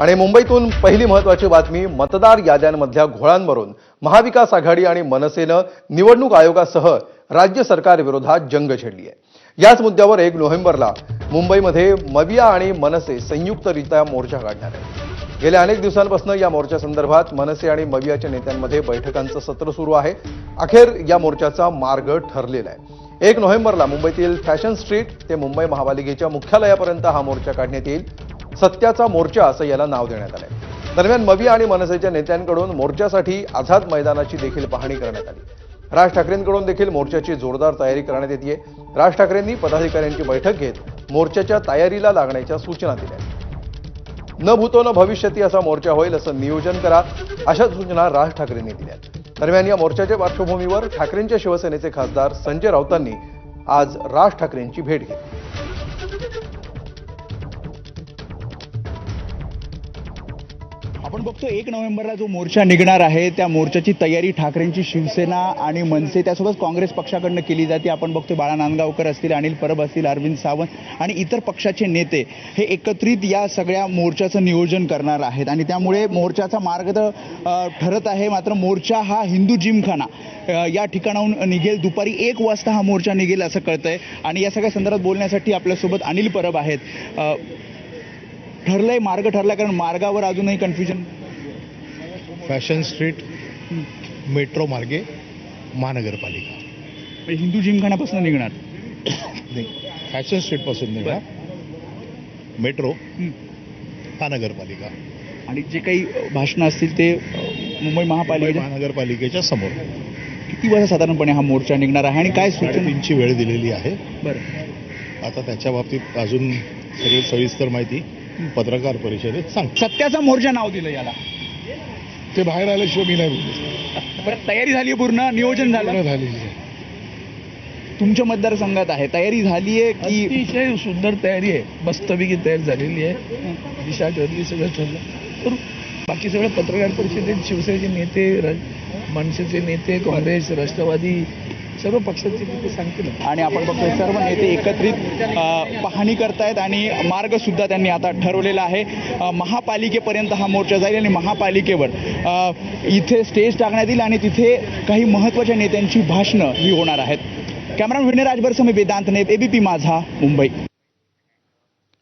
आणि मुंबईतून पहिली महत्वाची बातमी मतदार याद्यांमधल्या घोळांवरून महाविकास आघाडी आणि मनसेनं निवडणूक आयोगासह राज्य सरकारविरोधात जंग छेडली आहे. याच मुद्द्यावर एक नोव्हेंबरला मुंबईमध्ये मविया आणि मनसे संयुक्तरित्या मोर्चा काढणार आहे गेल्या अनेक दिवसांपासून या मोर्चासंदर्भात मनसे आणि मवियाच्या नेत्यांमध्ये बैठकांचं सत्र सुरू आहे. अखेर या मोर्चाचा मार्ग ठरलेला आहे. एक नोव्हेंबरला मुंबईतील फॅशन स्ट्रीट ते मुंबई महापालिकेच्या मुख्यालयापर्यंत हा मोर्चा काढण्यात येईल. सत्याचा मोर्चा असं याला नाव देण्यात आलंय. दरम्यान मविया आणि मनसेच्या नेत्यांकडून मोर्चासाठी आझाद मैदानाची देखील पाहणी करण्यात आली. राज ठाकरेंकडून देखील मोर्चाची जोरदार तयारी करण्यात येते राज ठाकरेंनी पदाधिकाऱ्यांची बैठक घेत मोर्चाच्या तयारीला लागण्याच्या सूचना दिल्या. न भूतो न भविष्यती असा मोर्चा होईल असं नियोजन करा अशा सूचना राज ठाकरेंनी दिल्या. दरम्यान या मोर्चाच्या पार्श्वभूमीवर ठाकरेंच्या शिवसेनेचे खासदार संजय राऊतांनी आज राज ठाकरेंची भेट घेतली. आपण बघतो एक नोव्हेंबरला जो मोर्चा निघणार आहे त्या मोर्चाची तयारी ठाकरेंची शिवसेना आणि मनसे त्यासोबत काँग्रेस पक्षाकडनं केली जाते. आपण बघतो बाळा नांदगावकर असतील अनिल परब असतील अरविंद सावंत आणि इतर पक्षाचे नेते हे एकत्रित या सगळ्या मोर्चाचं नियोजन करणार आहेत. आणि त्यामुळे मोर्चाचा मार्ग तर ठरत आहे मात्र मोर्चा हा हिंदू जिमखाना या ठिकाणाहून निघेल. दुपारी एक वाजता हा मोर्चा निघेल असं कळतंय. आणि या सगळ्या संदर्भात बोलण्यासाठी आपल्यासोबत अनिल परब आहेत. ठरलंय मार्ग ठरलाय कारण मार्गावर अजूनही कन्फ्युजन फॅशन स्ट्रीट मेट्रो मार्गे महानगरपालिका. म्हणजे हिंदू जिमखान्यापासून निघणार. नाही फॅशन स्ट्रीटपासून निघा मेट्रो महानगरपालिका. आणि जे काही भाषणं असतील ते मुंबई महापालिकेच्या महानगरपालिकेच्या समोर. किती वाजता साधारणपणे हा मोर्चा निघणार आहे आणि काय सूचना साडेतीनची वेळ दिलेली आहे. बरं. आता त्याच्या बाबतीत अजून सगळी सविस्तर माहिती पत्रकार परिषदेत सांग सत्याचा मोर्चा नाव दिलं याला. ते बाहेर आल्याशिवाय मी नाही बोलू बरं तयारी झाली पूर्ण? नियोजन झालं? झालेली आहे. तुमच्या मतदारसंघात आहे. तयारी झाली आहे की अतिशय सुंदर तयारी आहे. मस्तपैकी तयारी झालेली आहे. दिशा ठरली सगळं ठरलं. तर बाकी सगळं पत्रकार परिषदेत शिवसेनेचे नेते मनसेचे नेते काँग्रेस राष्ट्रवादी सर्व पक्षाचे नेते सांगतील. आणि आपण बघतोय सर्व नेते एकत्रित पाहणी करतायत आणि मार्ग सुद्धा त्यांनी आता ठरवलेला आहे. महापालिकेपर्यंत हा मोर्चा जाईल आणि महापालिकेवर इथे स्टेज टाकण्यात येईल आणि तिथे काही महत्त्वाच्या नेत्यांची भाषणं ही होणार आहेत. कॅमेरा विनय राजभर समी वेदांत ने एबीपी माझा मुंबई.